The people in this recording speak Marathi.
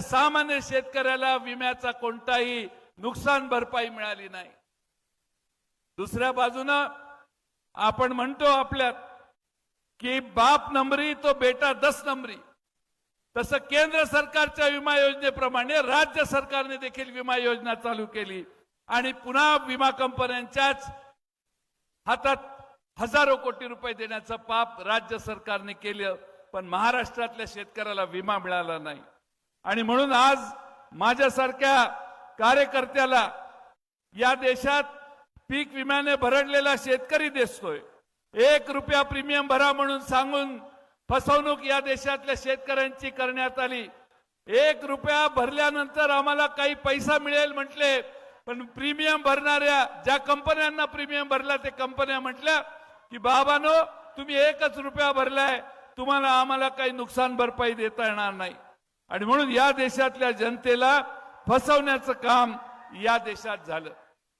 सामान्य शेतकऱ्याला विम्याचा कोणताही नुकसान भरपाई मिळाली नाही. दुसऱ्या बाजूनं आपण म्हणतो आपल्यात की बाप नंबरी तो बेटा दस नंबरी. तसं केंद्र सरकारच्या विमा योजनेप्रमाणे राज्य सरकारने देखील विमा योजना चालू केली. आणि पुन्हा विमा कंपन्यांच्याच हातात हजारो कोटी रुपये देण्याचं पाप राज्य सरकारने केलं पण महाराष्ट्रातल्या शेतकऱ्याला विमा मिळाला नाही. आणि म्हणून आज माझ्यासारख्या कार्यकर्त्याला या देशात पीक विम्याने भरडलेला शेतकरी दिसतोय. एक रुपया प्रीमियम भरा म्हणून सांगून फसवणूक या देशातल्या शेतकऱ्यांची करण्यात आली. एक रुपया भरल्यानंतर आम्हाला काही पैसा मिळेल म्हटले पण प्रीमियम भरणाऱ्या ज्या कंपन्यांना प्रीमियम भरला ते कंपन्या म्हटल्या की बाबानो तुम्ही एकच रुपया भरलाय तुम्हाला आम्हाला काही नुकसान भरपाई देता येणार नाही. आणि म्हणून या देशातल्या जनतेला फसवण्याचं काम या देशात झालं.